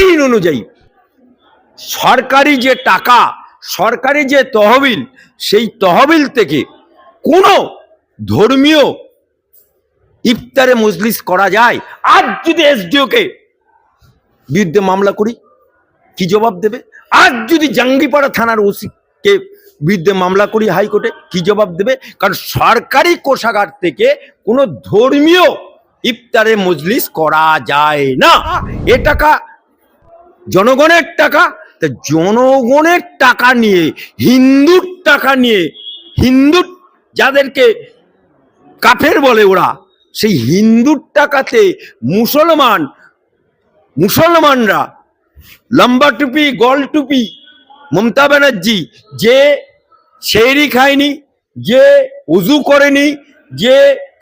আইন অনুযায়ী সরকারি যে টাকা, সরকারি যে তহবিল, সেই তহবিল থেকে কোনো ধর্মীয় ইফতারে মজলিস করা যায়। আজ যদি এসডিওকে বিরুদ্ধে মামলা করি, কি জবাব দেবে? আজ যদি জাঙ্গিপাড়া থানার ওসিকে বিরুদ্ধে মামলা করি, হাইকোর্টে, কি জবাব দেবে? কারণ সরকারি কোষাগার থেকে কোনো ধর্মীয় ইফতারে মজলিস করা যায় না। এ টাকা জনগণের টাকা, তা জনগণের টাকা নিয়ে, হিন্দুর টাকা নিয়ে, হিন্দুর যাদেরকে কাফের বলে ওরা, সেই হিন্দুর টাকাতে মুসলমান, মুসলমানরা লম্বা টুপি, গল টুপি, মমতা ব্যানার্জি যে শেরি খায়নি, যে উজু করেনি, যে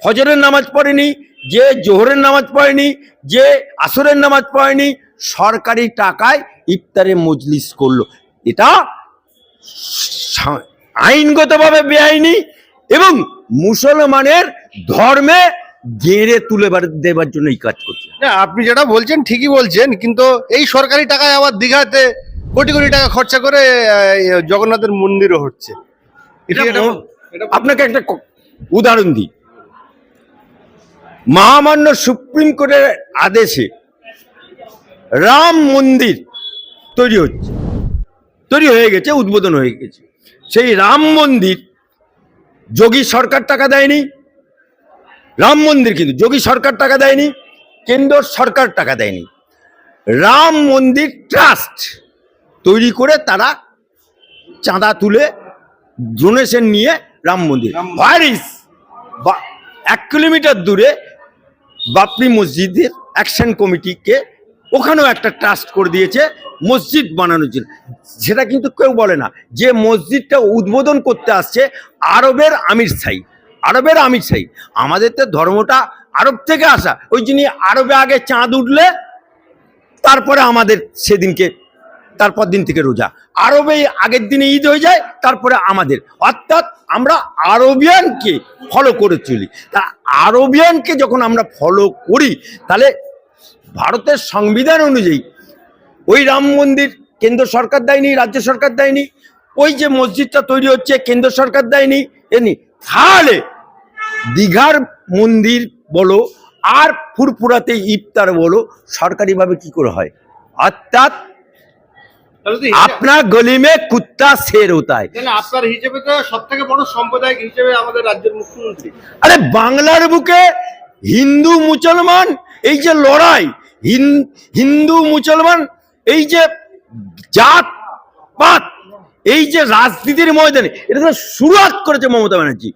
ফজরের নামাজ পড়েনি, যে জোহরের নামাজ পড়েনি, যে আসরের নামাজ পড়েনি সরকারি টাকায় ইফতারে মজলিস করল। এটা আইনগতভাবে বেআইনি এবং মুসলমানের ধর্মে গেড়ে তুলে দেবার জন্য এই কাজ করছে। না আপনি যেটা বলছেন ঠিকই বলছেন কিন্তু এই সরকারি টাকায় আবার দীঘাতে কোটি কোটি টাকা খরচা করে জগন্নাথের মন্দিরও হচ্ছে। আপনাকে একটা উদাহরণ দিই। মহামান্য সুপ্রিম কোর্টের আদেশে রাম মন্দির তৈরি হচ্ছে। তৈরি হয়ে গেছে উদ্বোধন হয়ে গেছে। সেই রাম মন্দির যোগী সরকার টাকা দেয়নি। রাম মন্দির কিন্তু যোগী সরকার টাকা দেয়নি কেন্দ্র সরকার টাকা দেয়নি। রাম মন্দির ট্রাস্ট তৈরি করে তারা চাঁদা তুলে ডোনেশন নিয়ে রাম মন্দির। ভারিস বা এক কিলোমিটার দূরে বাপরি মসজিদের অ্যাকশন কমিটিকে ওখানেও একটা ট্রাস্ট করে দিয়েছে, মসজিদ বানানোর জন্য। সেটা কিন্তু কেউ বলে না। যে মসজিদটা উদ্বোধন করতে আসছে আরবের আমির সাই। আরবের আমির সাই। আমাদের তো ধর্মটা আরব থেকে আসা। ওই জন্য আরবে আগে চাঁদ উঠলে, তারপরে আমাদের সেদিনকে, তারপর দিন থেকে রোজা। আরবে আগের দিনে ঈদ হয়ে যায়, তারপরে আমাদের। অর্থাৎ আমরা আরবিয়ানকে ফলো করে চলি। তা আরবিয়ানকে যখন আমরা ফলো করি, তাহলে ভারতের সংবিধান অনুযায়ী ওই রাম মন্দির কেন্দ্র সরকার দেয়নি রাজ্য সরকার দেয়নি ওই যে মসজিদটা তৈরি হচ্ছে কেন্দ্র সরকার দেয়নি এমনি তাহলে দীঘার মন্দির বলো আর ফুরফুরাতে ইফতার বলো সরকারিভাবে কি করে হয়? অর্থাৎ আপনার গলি মে কুত্তা শের হতা है তাহলে আপনার হিসেবে তো সব থেকে বড় সাম্প্রদায়িক হিসেবে আমাদের রাজ্যের মুখ্যমন্ত্রী। আরে বাংলার বুকে হিন্দু মুসলমান এই যে লড়াই, হিন- হিন্দু, মুসলমান, এই যে জাত পাত এই যে রাজনীতির ময়দানে, এটা তো শুরুয়াত করেছে মমতা ব্যানার্জি।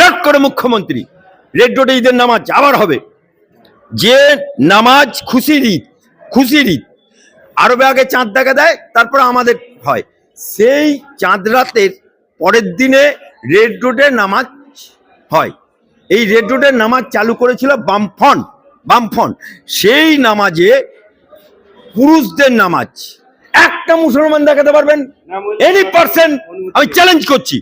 নট করে মুখ্যমন্ত্রী। রেড রোডে ঈদের নামাজ আবার হবে। যে নামাজ খুশির ঈদ খুশির ঈদ, আরবে আগে চাঁদ দেখা দেয়, তারপর আমাদের হয়। সেই চাঁদ রাতের পরের দিনে রেড রোডে নামাজ হয়। এই রেড রোডের নামাজ চালু করেছিল বামফন বামফন সেই নামাজে পুরুষদের নামাজ। একটা মুসলমান দেখাতে পারবেন? এনি পার্সেন্ট আমি চ্যালেঞ্জ করছি।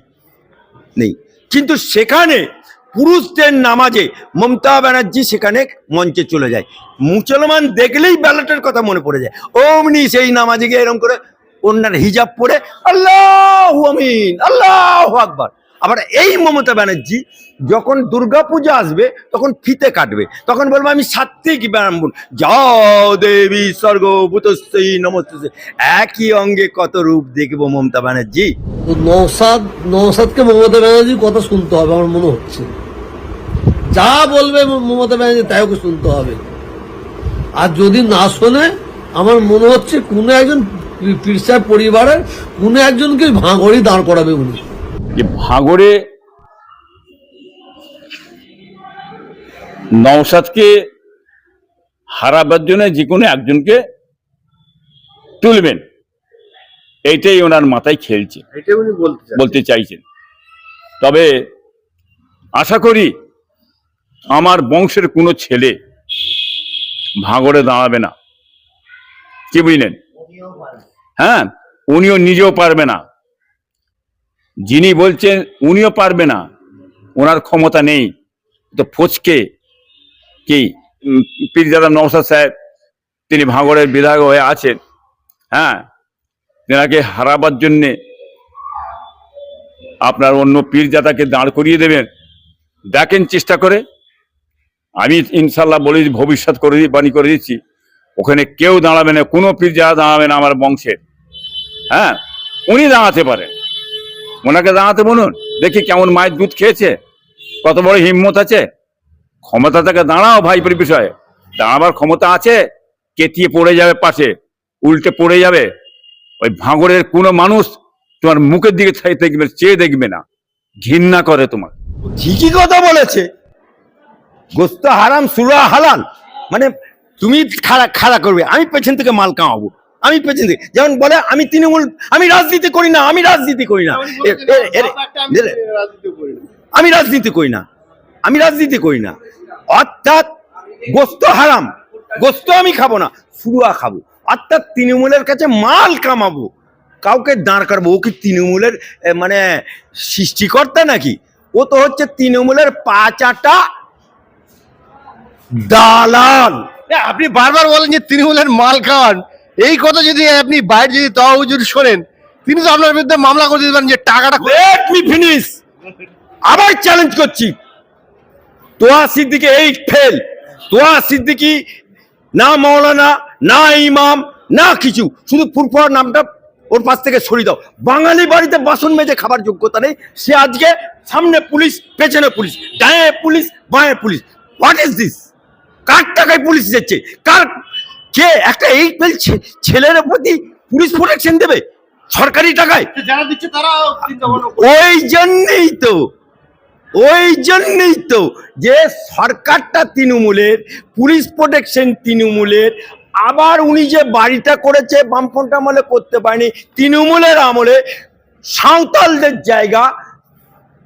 নেই। কিন্তু সেখানে পুরুষদের নামাজে মমতা ব্যানার্জি সেখানে মঞ্চে চলে যায়। মুসলমান দেখলেই ব্যালটের কথা মনে পড়ে যায়। অমনি সেই নামাজে গিয়ে এরকম করে অন্যার হিজাব পরে, আল্লাহ আমিন, আল্লাহ আকবার। আবার এই মমতা ব্যানার্জি যখন দুর্গাপূজা আসবে, তখন ফিতে কাটবে। তখন বলব, আমি সাত্বিক ব্রাহ্মণ। যাও দেবী স্বর্গ নমস্তে একই অঙ্গে কত রূপ দেখব মমতা ব্যানার্জি? নৌসাদ নৌসাদকে মমতা ব্যানার্জির কথা শুনতে হবে, আমার মনে হচ্ছে। যা বলবে মমতা ব্যানার্জি, তাই ওকে শুনতে হবে। আর যদি না শোনে, আমার মনে হচ্ছে কোনো একজন পি- পরিবারের কোনো একজনকে ভাঙড়ি দাঁড় করাবে উনি। যে ভাঙড়ে নওসাদকে হারাবার জন্য যে কোনো একজনকে তুলবেন। এইটাই ওনার মাথায় খেলছে। বলতে বলতে চাইছেন। তবে আশা করি আমার বংশের কোনো ছেলে ভাঙড়ে দাঁড়াবে না। কি বুঝলেন? হ্যাঁ উনিও নিজেও পারবে না। যিনি বলছেন উনিও পারবে না, ওনার ক্ষমতা নেই। তো ফচকে কি? পীরজাদা নওসাদ সাহেব, তিনি ভাঙড়ের বিধায়ক হয়ে আছেন। হ্যাঁ তেনাকে হারাবার জন্যে আপনার অন্য পীরজাদাকে দাঁড় করিয়ে দেবেন। দেখেন চেষ্টা করে। আমি ইনশাল্লাহ বলি, ভবিষ্যৎ করে বাণী করে দিচ্ছি। ওখানে কেউ দাঁড়াবে না, কোনো পীরজাদা দাঁড়াবে না আমার বংশের। হ্যাঁ উনি দাঁড়াতে পারেন। ওনাকে দাঁড়াতে বলুন, দেখি কেমন মায়ের দুধ খেয়েছে, কত বড় হিম্মত আছে। ক্ষমতা থেকে দাঁড়াও ভাইপের বিষয়ে। দাঁড়াবার ক্ষমতা আছে কেতিয়ে পড়ে যাবে পাশে, উল্টে পড়ে যাবে। ওই ভাঙড়ের কোনো মানুষ তোমার মুখের দিকে দেখবে, চেয়ে দেখবে না। ঘৃণা করে তোমার। ঠিকই কথা বলেছে। গোস্ত হারাম, সুরা হালাল। মানে তুমি খাড়া খাড়া করবে, আমি পেছন থেকে মাল কামাবো। আমি পেছন থেকে যেমন বলে আমি তৃণমূল আমি রাজনীতি করি না আমি রাজনীতি করি না। আমি রাজনীতি করি না। আমি রাজনীতি করি না অর্থাৎ গোস্ত হারাম গোস্ত আমি খাব না ফুরুয়া খাব। অর্থাৎ তৃণমূলের কাছে মাল কামাবো। কাউকে দাঁড় করাবো ও কি তৃণমূলের মানে সৃষ্টিকর্তা নাকি? ও তো হচ্ছে তৃণমূলের পাচাটা দালাল। আপনি বারবার বলেন যে তৃণমূলের মাল খাওয়ান। এই কথা যদি আপনি বাইরে যদি তহা হুজুর শোনেন, তিনি তো আপনার বিরুদ্ধে মামলা করে দিতে যে টাকাটা লেট মি ফিনিশ আবার চ্যালেঞ্জ করছি। তোয়া সিদ্দিকি এই ফেল তোয়া সিদ্দিকি না মৌলানা না ইমাম, না কিছু। শুধু ফুরফুয়ার নামটা ওর পাশ থেকে সরিয়ে দাও। বাঙালি বাড়িতে বাসন মেজে খাবার যোগ্যতা নেই। সে আজকে সামনে পুলিশ, পেছনে পুলিশ ডায়ে পুলিশ, বাঁয়ে পুলিশ। হোয়াট ইজ দিস কার টাকায় পুলিশ যাচ্ছে কার কে একটা এই ফেল ছেলের প্রতি পুলিশ প্রোটেকশন দেবে সরকারি টাকায়। যারা দিচ্ছে তারা ওই জন্যই তো ওই জন্যই তো যে সরকারটা তৃণমূলের পুলিশ প্রোটেকশন তৃণমূলের আবার উনি যে বাড়িটা করেছে বামফ্রন্ট আমলে করতে পারেনি তৃণমূলের আমলে সাঁওতালদের জায়গা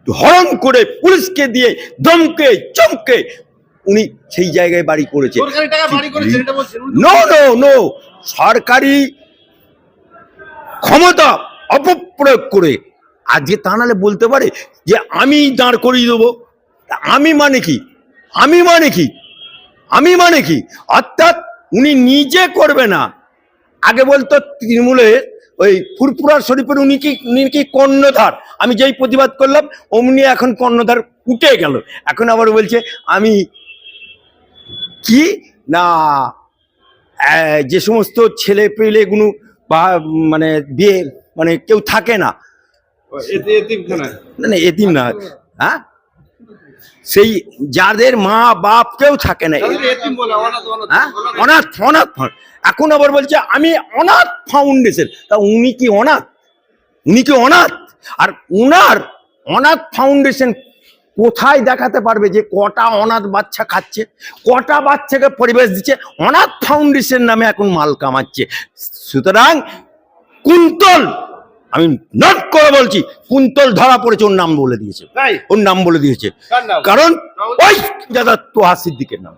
হরণ করে পুলিশকে দিয়ে দমকে চমকে উনি সেই জায়গায় বাড়ি করেছে। নো নো নো সরকারি ক্ষমতা অপপ্রয়োগ করে। আজকে তা নাহলে বলতে পারে যে আমি দাঁড় করিয়ে দেবো। আমি মানে কি? আমি মানে কি? আমি মানে কি? অর্থাৎ উনি নিজে করবে না। আগে বলতো তৃণমূলের ওই ফুরফুরা শরীফের উনি কি উনি কি কর্ণধার? আমি যেই প্রতিবাদ করলাম অমনি এখন কর্ণধার উঠে গেল। এখন আবার বলছে আমি কি? না যে সমস্ত ছেলে পেলেগুলো বা মানে বিয়ে মানে কেউ থাকে না। না না না। হ্যাঁ? সেই যাদের মা বাপ কেউ থাকে না। হ্যাঁ? অনাথ অনাথ ফাউন্ড- এখন আবার বলছে আমি অনাথ ফাউন্ডেশন। তা উনি কি অনাথ? উনি কি অনাথ? আর উনার অনাথ ফাউন্ডেশন কোথায় দেখাতে পারবে যে কটা অনাথ বাচ্চা খাচ্ছে কটা বাচ্চাকে পরিবেশ দিচ্ছে অনাথ ফাউন্ডেশন নামে এখন মাল কামাচ্ছে। সুতরাং কুন্তল আমি নট করে বলছি কুন্তল ধরা পড়েছে ওর নাম বলে দিয়েছে। ওর নাম বলে দিয়েছে। কারণ ওই দাদা তোহা সিদ্দিকের নাম।